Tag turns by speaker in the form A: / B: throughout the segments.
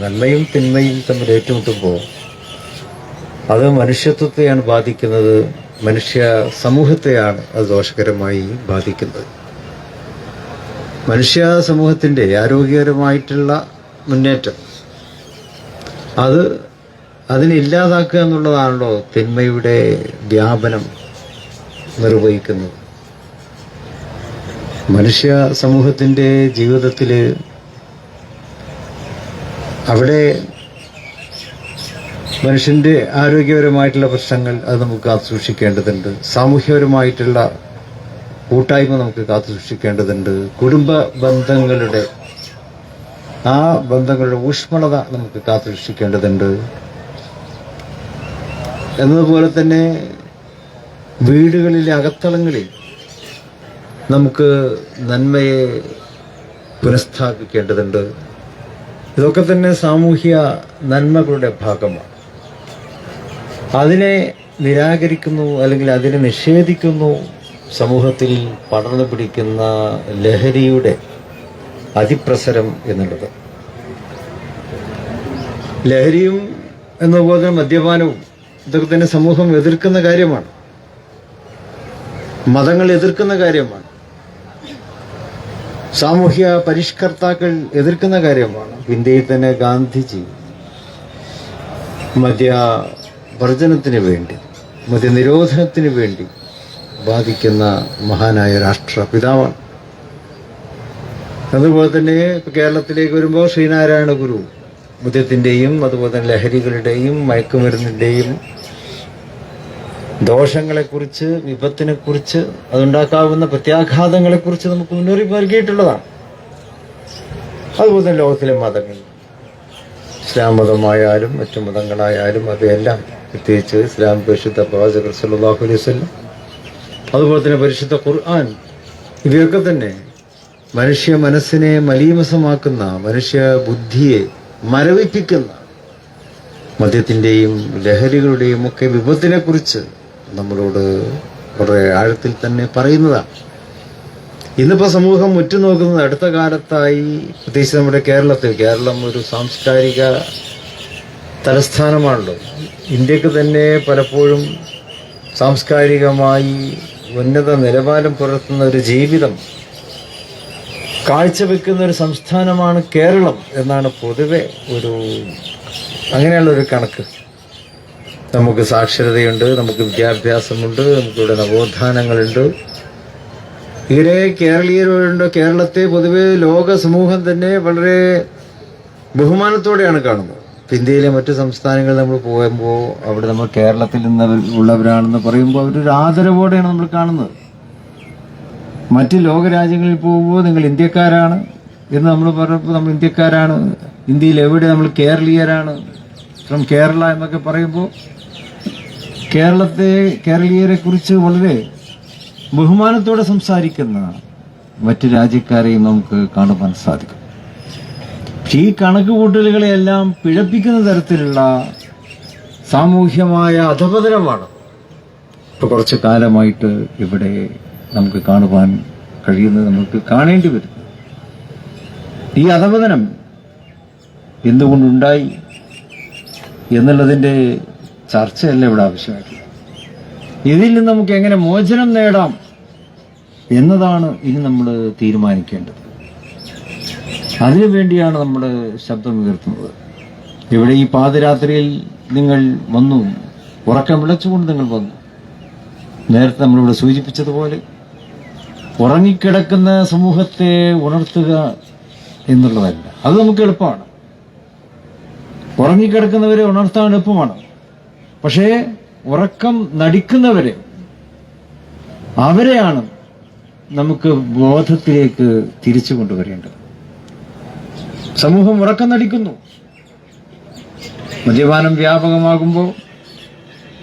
A: നന്മയും തിന്മയും തമ്മിൽ ഏറ്റുമുട്ടുമ്പോൾ അത് മനുഷ്യത്വത്തെയാണ് ബാധിക്കുന്നത് മനുഷ്യ സമൂഹത്തെയാണ് അത് ദോഷകരമായി ബാധിക്കുന്നത്. മനുഷ്യ സമൂഹത്തിന്റെ ആരോഗ്യകരമായിട്ടുള്ള മുന്നേറ്റം അത് അതിനെ ഇല്ലാതാക്കുക എന്നുള്ളതാണല്ലോ തിന്മയുടെ വ്യാപനം നിർവഹിക്കുന്നത്. മനുഷ്യ സമൂഹത്തിന്റെ ജീവിതത്തിൽ അവിടെ മനുഷ്യന്റെ ആരോഗ്യപരമായിട്ടുള്ള പ്രശ്നങ്ങൾ അത് നമുക്ക് കാത്തു സൂക്ഷിക്കേണ്ടതുണ്ട്. സാമൂഹ്യപരമായിട്ടുള്ള കൂട്ടായ്മ നമുക്ക് കാത്തു സൂക്ഷിക്കേണ്ടതുണ്ട്. കുടുംബ ബന്ധങ്ങളുടെ ആ ബന്ധങ്ങളുടെ ഊഷ്മളത നമുക്ക് കാത്തു സൂക്ഷിക്കേണ്ടതുണ്ട്. എന്നതുപോലെ തന്നെ വീടുകളിലെ അകത്തളങ്ങളിൽ നമുക്ക് നന്മയെ പുനഃസ്ഥാപിക്കേണ്ടതുണ്ട്. ഇതൊക്കെ തന്നെ സാമൂഹ്യ നന്മകളുടെ ഭാഗമാണ്. അതിനെ നിരാകരിക്കുന്നു അല്ലെങ്കിൽ അതിനെ നിഷേധിക്കുന്നു സമൂഹത്തിൽ പടർന്നു പിടിക്കുന്ന ലഹരിയുടെ അതിപ്രസരം എന്നുള്ളത്. ലഹരിയും എന്നതുപോലെ തന്നെ മദ്യപാനവും ഇതൊക്കെ തന്നെ സമൂഹം എതിർക്കുന്ന കാര്യമാണ്. മതങ്ങൾ എതിർക്കുന്ന കാര്യമാണ്. സാമൂഹ്യ പരിഷ്കർത്താക്കൾ എതിർക്കുന്ന കാര്യമാണ്. ഇന്ത്യയിൽ തന്നെ ഗാന്ധിജി മദ്യ വർജനത്തിന് വേണ്ടി മദ്യനിരോധനത്തിന് വേണ്ടി ബാധിക്കുന്ന മഹാനായ രാഷ്ട്രപിതാവാണ്. അതുപോലെ തന്നെ കേരളത്തിലേക്ക് വരുമ്പോൾ ശ്രീനാരായണ ഗുരു മദ്യത്തിന്റെയും അതുപോലെ തന്നെ ലഹരികളുടെയും മയക്കുമരുന്നിന്റെയും ദോഷങ്ങളെക്കുറിച്ച് വിപത്തിനെക്കുറിച്ച് അതുണ്ടാക്കാവുന്ന പ്രത്യാഘാതങ്ങളെക്കുറിച്ച് നമുക്ക് മുന്നറിയിപ്പ് നൽകിയിട്ടുള്ളതാണ്. അതുപോലെ തന്നെ ലോകത്തിലെ മതങ്ങൾ. ഇസ്ലാം മതമായാലും മറ്റു മതങ്ങളായാലും അവയെല്ലാം പ്രത്യേകിച്ച് ഇസ്ലാം പരിശുദ്ധ പ്രവാചകർ സല്ലാഹു അലൈഹി അതുപോലെ തന്നെ പരിശുദ്ധ ഖുർആൻ ഇവയൊക്കെ തന്നെ മനുഷ്യ മനസ്സിനെ മലീമസമാക്കുന്ന മനുഷ്യ ബുദ്ധിയെ മരവിപ്പിക്കുന്ന മദ്യത്തിന്റെയും ലഹരികളുടെയും ഒക്കെ വിപത്തിനെക്കുറിച്ച് നമ്മളോട് വളരെ ആഴത്തിൽ തന്നെ പറയുന്നതാണ്. ഇന്നിപ്പോൾ സമൂഹം ഉറ്റുനോക്കുന്നത് അടുത്ത കാലത്തായി പ്രത്യേകിച്ച് നമ്മുടെ കേരളത്തിൽ കേരളം ഒരു സാംസ്കാരിക തലസ്ഥാനമാണല്ലോ. ഇന്ത്യയ്ക്ക് തന്നെ പലപ്പോഴും സാംസ്കാരികമായി ഉന്നത നിലവാരം പുലർത്തുന്ന ഒരു ജീവിതം കാഴ്ചവെക്കുന്ന ഒരു സംസ്ഥാനമാണ് കേരളം എന്നാണ് പൊതുവെ ഒരു അങ്ങനെയുള്ള ഒരു കണക്ക്. നമുക്ക് സാക്ഷരതയുണ്ട് നമുക്ക് വിദ്യാഭ്യാസമുണ്ട് നമുക്കിവിടെ നവോത്ഥാനങ്ങളുണ്ട്. ഇങ്ങനെ കേരളീയരുണ്ട് കേരളത്തെ പൊതുവെ ലോക സമൂഹം തന്നെ വളരെ ബഹുമാനത്തോടെയാണ് കാണുന്നത്. ഇന്ത്യയിലെ മറ്റു സംസ്ഥാനങ്ങളിൽ നമ്മൾ പോകുമ്പോൾ അവിടെ നമ്മൾ കേരളത്തിൽ നിന്ന് ഉള്ളവരാണെന്ന് പറയുമ്പോൾ അവരൊരു ആദരവോടെയാണ് നമ്മൾ കാണുന്നത്. മറ്റ് ലോകരാജ്യങ്ങളിൽ പോകുമ്പോൾ നിങ്ങൾ ഇന്ത്യക്കാരാണ് എന്ന് നമ്മൾ പറഞ്ഞപ്പോൾ നമ്മൾ ഇന്ത്യക്കാരാണ്. ഇന്ത്യയിൽ എവിടെ നമ്മൾ കേരളീയരാണ്? ഫ്രം കേരള എന്നൊക്കെ പറയുമ്പോൾ കേരളത്തെ കേരളീയരെ കുറിച്ച് വളരെ ബഹുമാനത്തോടെ സംസാരിക്കുന്ന മറ്റു രാജ്യക്കാരെയും നമുക്ക് കാണുവാൻ സാധിക്കും. ഈ കണക്ക് കൂട്ടലുകളെയെല്ലാം പിഴപ്പിക്കുന്ന തരത്തിലുള്ള സാമൂഹ്യമായ അധപതനമാണ് ഇപ്പൊ കുറച്ച് കാലമായിട്ട് ഇവിടെ നമുക്ക് കാണുവാൻ കഴിയുന്നത് നമുക്ക് കാണേണ്ടി വരും ഈ അധപതനം എന്തുകൊണ്ടുണ്ടായി? എന്നുള്ളതിന്റെ ചർച്ചയല്ല ഇവിടെ ആവശ്യമായിട്ടുള്ളത്? ഇതിൽ നിന്ന് നമുക്ക് എങ്ങനെ മോചനം നേടാം എന്നതാണ് ഇനി നമ്മൾ തീരുമാനിക്കേണ്ടത്. അതിനു വേണ്ടിയാണ് നമ്മൾ ശബ്ദം ഉയർത്തുന്നത്. ഇവിടെ ഈ പാതിരാത്രിയിൽ നിങ്ങൾ വന്നു. ഉറക്കം വിളച്ചുകൊണ്ട് നിങ്ങൾ വന്നു. നേരത്തെ നമ്മളിവിടെ സൂചിപ്പിച്ചതുപോലെ ഉറങ്ങിക്കിടക്കുന്ന സമൂഹത്തെ ഉണർത്തുക എന്നുള്ളതല്ല. അത് നമുക്ക് എളുപ്പമാണ്. ഉറങ്ങിക്കിടക്കുന്നവരെ ഉണർത്താൻ എളുപ്പമാണ്. പക്ഷേ ഉറക്കം നടിക്കുന്നവരെ അവരെയാണ് നമുക്ക് ബോധത്തിലേക്ക് തിരിച്ചു കൊണ്ടുവരേണ്ടത്. സമൂഹം ഉറക്കം നടിക്കുന്നു. മദ്യപാനം വ്യാപകമാകുമ്പോൾ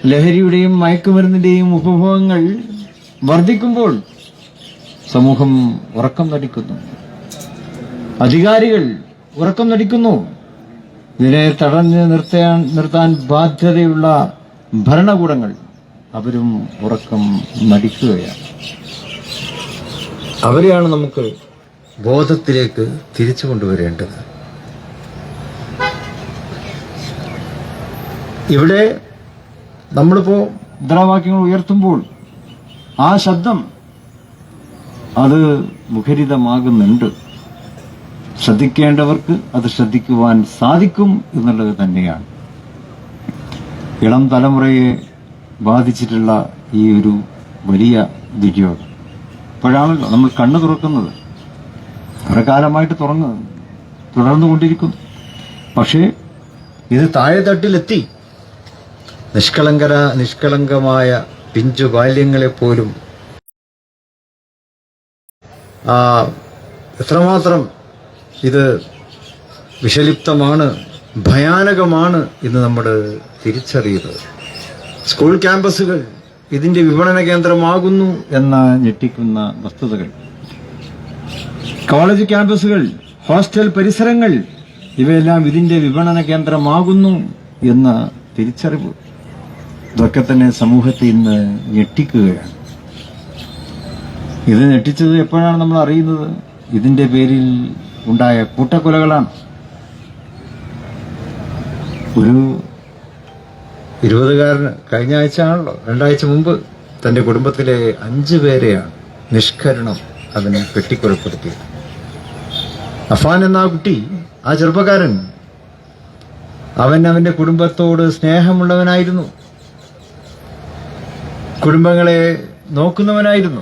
A: ലഹരിയുടെയും മയക്കുമരുന്നിന്റെയും ഉപഭോഗങ്ങൾ വർദ്ധിക്കുമ്പോൾ സമൂഹം ഉറക്കം നടിക്കുന്നു. അധികാരികൾ ഉറക്കം നടിക്കുന്നു. ഇതിനെ തടഞ്ഞു നിർത്താൻ നിർത്താൻ ബാധ്യതയുള്ള ഭരണകൂടങ്ങൾ അവരും ഉറക്കം നടിക്കുകയാണ്. അവരെയാണ് നമുക്ക് ബോധത്തിലേക്ക് തിരിച്ചു കൊണ്ടുവരേണ്ടത്. ഇവിടെ നമ്മളിപ്പോ മുദ്രാവാക്യങ്ങൾ ഉയർത്തുമ്പോൾ ആ ശബ്ദം അത് മുഖരിതമാകുന്നുണ്ട്. ശ്രദ്ധിക്കേണ്ടവർക്ക് അത് ശ്രദ്ധിക്കുവാൻ സാധിക്കും എന്നുള്ളത് തന്നെയാണ്. ഇളം തലമുറയെ ബാധിച്ചിട്ടുള്ള ഈ ഒരു വലിയ ദുര്യോഗം ഇപ്പോഴാണല്ലോ നമ്മൾ കണ്ണു തുറക്കുന്നത്. കുറെ കാലമായിട്ട് തുറന്ന് തുടർന്നുകൊണ്ടിരിക്കുന്നു പക്ഷേ ഇത് താഴെ തട്ടിലെത്തി. നിഷ്കളങ്കര നിഷ്കളങ്കമായ പിഞ്ചു ബാല്യങ്ങളെ പോലും ആ എത്രമാത്രം ഇത് വിഷലിപ്തമാണ് ഭയാനകമാണ് എന്ന് നമ്മൾ തിരിച്ചറിയുന്നത്. സ്കൂൾ ക്യാമ്പസുകൾ ഇതിന്റെ വിപണന കേന്ദ്രമാകുന്നു എന്ന ഞെട്ടിക്കുന്ന വസ്തുതകൾ. കോളേജ് ക്യാമ്പസുകൾ ഹോസ്റ്റൽ പരിസരങ്ങൾ ഇവയെല്ലാം ഇതിന്റെ വിപണന കേന്ദ്രമാകുന്നു എന്ന തിരിച്ചറിവ്. ഇതൊക്കെ തന്നെ സമൂഹത്തെ ഇന്ന് ഞെട്ടിക്കുകയാണ്. ഇത് ഞെട്ടിച്ചത് എപ്പോഴാണ് നമ്മൾ അറിയുന്നത്? ഇതിന്റെ പേരിൽ ഉണ്ടായ കൂട്ടക്കൊലകളാണ്. ഒരു ഇരുപതുകാരന് കഴിഞ്ഞ ആഴ്ച ആണല്ലോ രണ്ടാഴ്ച മുമ്പ് തന്റെ കുടുംബത്തിലെ അഞ്ച് പേരെയാണ് നിഷ്കരണം അതിനെ വെട്ടിക്കൊലപ്പെടുത്തിയത് അഫാൻ എന്ന ആ കുട്ടി ആ ചെറുപ്പക്കാരൻ അവൻ അവന്റെ കുടുംബത്തോട് സ്നേഹമുള്ളവനായിരുന്നു. കുടുംബങ്ങളെ നോക്കുന്നവനായിരുന്നു.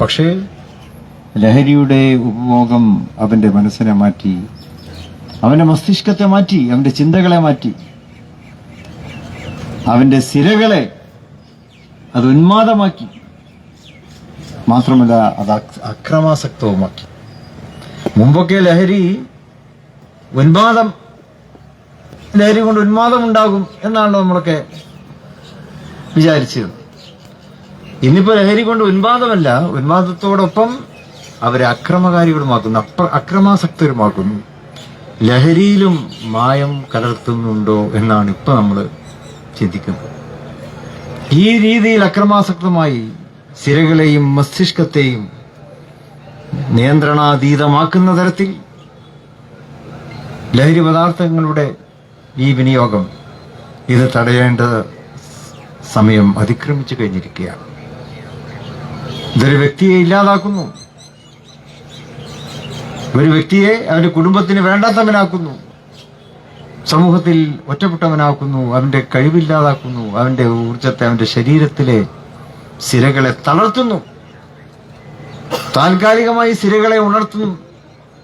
A: പക്ഷേ ലഹരിയുടെ ഉപഭോഗം അവന്റെ മനസ്സിനെ മാറ്റി അവന്റെ മസ്തിഷ്കത്തെ മാറ്റി അവന്റെ ചിന്തകളെ മാറ്റി. അവന്റെ സിരകളെ അത് ഉന്മാദമാക്കി. മാത്രമല്ല അത് അക്- അക്രമാസക്തവുമാക്കി. മുമ്പൊക്കെ ലഹരി ഉന്മാദം ലഹരി കൊണ്ട് ഉന്മാദം ഉണ്ടാകും എന്നാണല്ലോ നമ്മളൊക്കെ വിചാരിച്ചത്. ഇന്നിപ്പോ ലഹരി കൊണ്ട് ഉന്മാദമല്ല ഉന്മാദത്തോടൊപ്പം അവരെ അക്രമകാരികളുമാക്കുന്നു അപ്ര അക്രമാസക്തരുമാക്കുന്നു. ലഹരിയിലും മായം കലർത്തുന്നുണ്ടോ എന്നാണ് ഇപ്പൊ നമ്മൾ ചിന്തിക്കുന്നത്. ഈ രീതിയിൽ അക്രമാസക്തമായി സിരകളെയും മസ്തിഷ്കത്തെയും നിയന്ത്രണാതീതമാക്കുന്ന തരത്തിൽ ലഹരി പദാർത്ഥങ്ങളുടെ ഈ വിനിയോഗം ഇത് തടയേണ്ട സമയം അതിക്രമിച്ചു കഴിഞ്ഞിരിക്കുകയാണ്. ഇതൊരു വ്യക്തിയെ ഇല്ലാതാക്കുന്നു. ഒരു വ്യക്തിയെ അവന്റെ കുടുംബത്തിന് വേണ്ടാത്തവനാക്കുന്നു. സമൂഹത്തിൽ ഒറ്റപ്പെട്ടവനാക്കുന്നു അവന്റെ കഴിവില്ലാതാക്കുന്നു അവന്റെ ഊർജത്തെ അവന്റെ ശരീരത്തിലെ സിരകളെ തളർത്തുന്നു. താൽക്കാലികമായി സിരകളെ ഉണർത്തുന്നു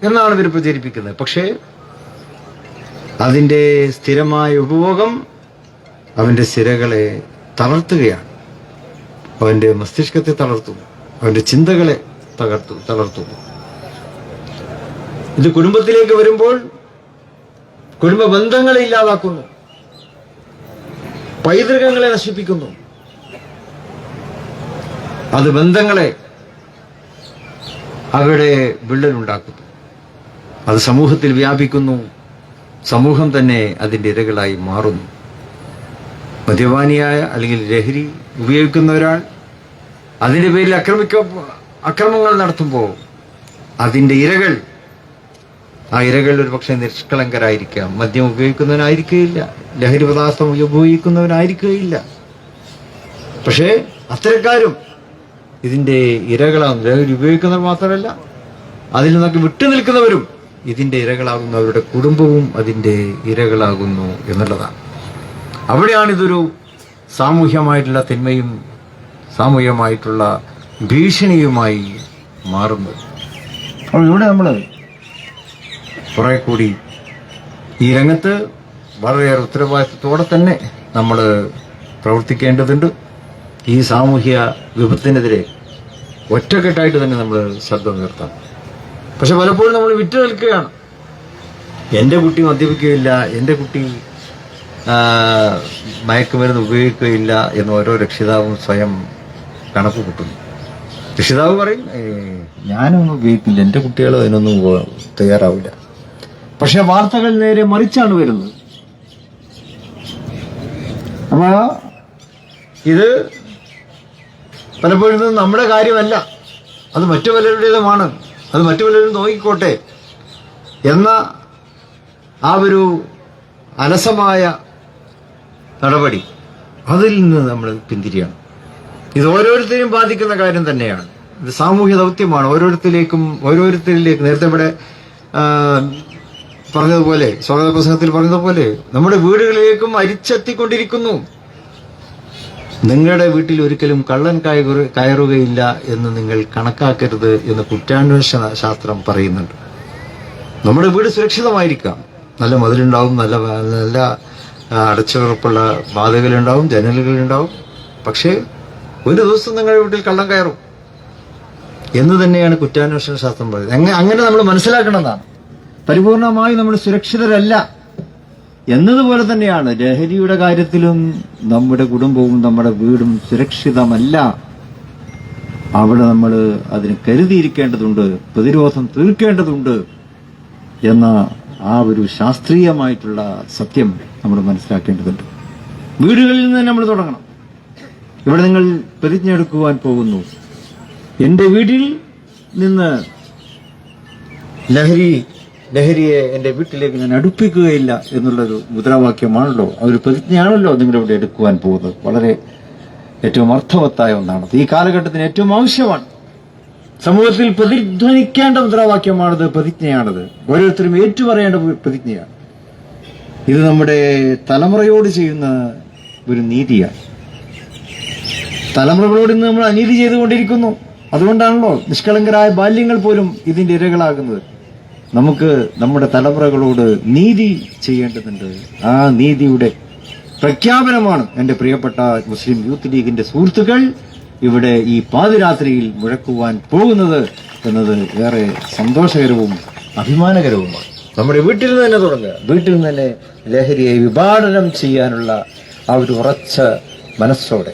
A: എന്നാണ് ഇവർ പ്രചരിപ്പിക്കുന്നത്. പക്ഷേ അതിന്റെ സ്ഥിരമായ ഉപഭോഗം അവന്റെ സിരകളെ തളർത്തുകയാണ്. അവന്റെ മസ്തിഷ്കത്തെ തളർത്തുന്നു. അവന്റെ ചിന്തകളെ തകർത്തു തളർത്തുന്നു. ഇത് കുടുംബത്തിലേക്ക് വരുമ്പോൾ കുടുംബ ബന്ധങ്ങളെ ഇല്ലാതാക്കുന്നു. പൈതൃകങ്ങളെ നശിപ്പിക്കുന്നു. അത് ബന്ധങ്ങളെ അവിടെ വിള്ളലുണ്ടാക്കുന്നു. അത് സമൂഹത്തിൽ വ്യാപിക്കുന്നു. സമൂഹം തന്നെ അതിന്റെ ഇരകളായി മാറുന്നു. മദ്യപാനിയായ അല്ലെങ്കിൽ ലഹരി ഉപയോഗിക്കുന്ന ഒരാൾ അതിന്റെ പേരിൽ ആക്രമിക്ക അക്രമങ്ങൾ നടത്തുമ്പോൾ അതിന്റെ ഇരകൾ ആ ഇരകൾ ഒരു പക്ഷേ നിഷ്കളങ്കരായിരിക്കാം. മദ്യം ഉപയോഗിക്കുന്നവനായിരിക്കുകയില്ല. ലഹരി പദാർത്ഥം ഉപയോഗിക്കുന്നവനായിരിക്കുകയില്ല. പക്ഷേ അത്തരക്കാരും ഇതിന്റെ ഇരകളാകുന്നു ലഹരി ഉപയോഗിക്കുന്നവർ മാത്രമല്ല അതിൽ നിന്നൊക്കെ വിട്ടുനിൽക്കുന്നവരും ഇതിന്റെ ഇരകളാകുന്നു അവരുടെ കുടുംബവും അതിന്റെ ഇരകളാകുന്നു എന്നുള്ളതാണ്. അവിടെയാണ് ഇതൊരു സാമൂഹ്യമായിട്ടുള്ള തിന്മയും സാമൂഹ്യമായിട്ടുള്ള ഭീഷണിയുമായി മാറുന്നത്. അപ്പോൾ ഇവിടെ നമ്മൾ കുറെ കൂടി ഈ രംഗത്ത് വളരെയേറെ ഉത്തരവാദിത്വത്തോടെ തന്നെ നമ്മൾ പ്രവർത്തിക്കേണ്ടതുണ്ട്. ഈ സാമൂഹ്യ വിപത്തിനെതിരെ ഒറ്റക്കെട്ടായിട്ട് തന്നെ നമ്മൾ ശബ്ദം ഉയർത്താം പക്ഷെ പലപ്പോഴും നമ്മൾ വിറ്റു നിൽക്കുകയാണ്. എന്റെ കുട്ടി മദ്യപിക്കുകയില്ല എന്റെ കുട്ടി മയക്കുമരുന്ന് ഉപയോഗിക്കുകയില്ല എന്ന് ഓരോ രക്ഷിതാവും സ്വയം കണക്ക് കൂട്ടുന്നു. രക്ഷിതാവ് പറയും "ഏ, ഞാനൊന്നും ഉപയോഗിക്കില്ല എന്റെ കുട്ടികൾ അതിനൊന്നും തയ്യാറാവില്ല. പക്ഷെ വാർത്തകൾ നേരെ മറിച്ചാണ് വരുന്നത്. അപ്പോൾ ഇത് പലപ്പോഴും നമ്മുടെ കാര്യമല്ല. അത് മറ്റു പലരുടേതുമാണ്. അത് മറ്റു പലരും നോക്കിക്കോട്ടെ. എന്ന ആ ഒരു അലസമായ നടപടി അതിൽ നിന്ന് നമ്മൾ പിന്തിരിയണം. ഇത് ഓരോരുത്തരെയും ബാധിക്കുന്ന കാര്യം തന്നെയാണ്. ഇത് സാമൂഹ്യ ദൗത്യമാണ്. ഓരോരുത്തരിലേക്കും ഓരോരുത്തരിലേക്ക് നേരത്തെ ഇവിടെ പറഞ്ഞതുപോലെ സ്വാഗത പ്രസംഗത്തിൽ പറഞ്ഞതുപോലെ നമ്മുടെ വീടുകളിലേക്കും അരിച്ചെത്തിക്കൊണ്ടിരിക്കുന്നു. നിങ്ങളുടെ വീട്ടിൽ ഒരിക്കലും കള്ളൻ കയറു കയറുകയില്ല എന്ന് നിങ്ങൾ കണക്കാക്കരുത് എന്ന് കുറ്റാന്വേഷണ ശാസ്ത്രം പറയുന്നുണ്ട്. നമ്മുടെ വീട് സുരക്ഷിതമായിരിക്കാം. നല്ല മതിലുണ്ടാവും നല്ല നല്ല അടച്ചുറപ്പുള്ള ബാധകളുണ്ടാവും ജനലുകളുണ്ടാവും. പക്ഷേ ഒരു ദിവസം നിങ്ങളുടെ വീട്ടിൽ കള്ളം കയറും. എന്ന് തന്നെയാണ് കുറ്റാന്വേഷണ ശാസ്ത്രം പറയുന്നത്. അങ്ങനെ നമ്മൾ മനസ്സിലാക്കണമെന്നാണ് പരിപൂർണമായി നമ്മൾ സുരക്ഷിതരല്ല എന്നതുപോലെ തന്നെയാണ് ലഹരിയുടെ കാര്യത്തിലും നമ്മുടെ കുടുംബവും നമ്മുടെ വീടും സുരക്ഷിതമല്ല. അവിടെ നമ്മൾ അതിന് കരുതിയിരിക്കേണ്ടതുണ്ട് പ്രതിരോധം തീർക്കേണ്ടതുണ്ട് എന്ന ആ ഒരു ശാസ്ത്രീയമായിട്ടുള്ള സത്യം നമ്മൾ മനസ്സിലാക്കേണ്ടതുണ്ട്. വീടുകളിൽ നിന്ന് നമ്മൾ തുടങ്ങണം. ഇവിടെ നിങ്ങൾ പ്രതിജ്ഞ എടുക്കുവാൻ പോകുന്നു. എന്റെ വീട്ടിൽ നിന്ന് ലഹരി ലഹരിയെ എന്റെ വീട്ടിലേക്ക് ഞാൻ അടുപ്പിക്കുകയില്ല എന്നുള്ളൊരു മുദ്രാവാക്യമാണല്ലോ. ആ ഒരു പ്രതിജ്ഞയാണല്ലോ നിങ്ങളിവിടെ എടുക്കുവാൻ പോകുന്നത്. വളരെ ഏറ്റവും അർത്ഥവത്തായ ഒന്നാണ്. ഈ കാലഘട്ടത്തിന് ഏറ്റവും ആവശ്യമാണ്. സമൂഹത്തിൽ പ്രതിധ്വനിക്കേണ്ട മുദ്രാവാക്യമാണത് പ്രതിജ്ഞയാണത്. ഓരോരുത്തരും ഏറ്റുപറയേണ്ട പ്രതിജ്ഞയാണ്. ഇത് നമ്മുടെ തലമുറയോട് ചെയ്യുന്ന ഒരു നീതിയാണ്. തലമുറകളോട് ഇന്ന് നമ്മൾ അനീതി ചെയ്തുകൊണ്ടിരിക്കുന്നു. അതുകൊണ്ടാണല്ലോ നിഷ്കളങ്കരായ ബാല്യങ്ങൾ പോലും ഇതിന്റെ ഇരകളാകുന്നത്. നമുക്ക് നമ്മുടെ തലമുറകളോട് നീതി ചെയ്യേണ്ടതുണ്ട്. ആ നീതിയുടെ പ്രഖ്യാപനമാണ് എന്റെ പ്രിയപ്പെട്ട മുസ്ലിം യൂത്ത് ലീഗിന്റെ സുഹൃത്തുക്കൾ ഇവിടെ ഈ പാതിരാത്രിയിൽ മുഴക്കുവാൻ പോകുന്നത് എന്നത് ഏറെ സന്തോഷകരവും അഭിമാനകരവുമാണ്. നമ്മുടെ വീട്ടിൽ നിന്ന് തന്നെ തുടങ്ങുക. വീട്ടിൽ നിന്ന് തന്നെ ലഹരിയെ വിഭാടനം ചെയ്യാനുള്ള ആ ഒരു ഉറച്ച മനസ്സോടെ.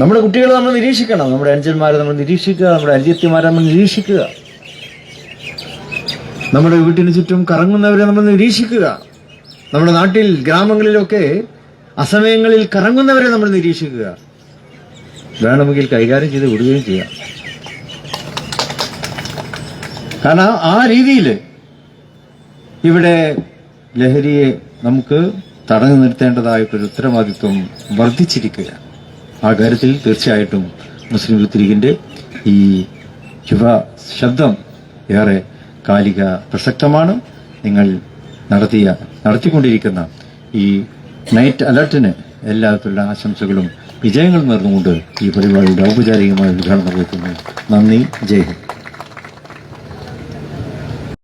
A: നമ്മുടെ കുട്ടികളെ നമ്മൾ നിരീക്ഷിക്കണം. നമ്മുടെ അനുജന്മാരെ നമ്മൾ നിരീക്ഷിക്കുക. നമ്മുടെ അനുജത്തിമാരെ നമ്മൾ നിരീക്ഷിക്കുക. നമ്മുടെ വീട്ടിന് ചുറ്റും കറങ്ങുന്നവരെ നമ്മൾ നിരീക്ഷിക്കുക. നമ്മുടെ നാട്ടിൽ ഗ്രാമങ്ങളിലൊക്കെ അസമയങ്ങളിൽ കറങ്ങുന്നവരെ നമ്മൾ നിരീക്ഷിക്കുക. വേണമെങ്കിൽ കൈകാര്യം ചെയ്ത് വിടുകയും ചെയ്യാം. കാരണം ആ രീതിയിൽ ഇവിടെ ലഹരിയെ നമുക്ക് തടഞ്ഞു നിർത്തേണ്ടതായിട്ടൊരു ഉത്തരവാദിത്വം വർദ്ധിച്ചിരിക്കുകയാണ്. ആ കാര്യത്തിൽ തീർച്ചയായിട്ടും മുസ്ലിം ലീഗിന്റെ ഈ യുവ ശബ്ദം ഏറെ കാലിക പ്രസക്തമാണ്. നിങ്ങൾ നടത്തിയ നടത്തിക്കൊണ്ടിരിക്കുന്ന ഈ നൈറ്റ് അലർട്ടിന് എല്ലാത്തിലുള്ള ആശംസകളും വിജയങ്ങളും നേർന്നുകൊണ്ട് ഈ പരിപാടിയുടെ ഔപചാരികമായ ഉദ്ഘാടനം നിർവഹിക്കുന്നു. നന്ദി. ജയ് ഹിന്ദ്.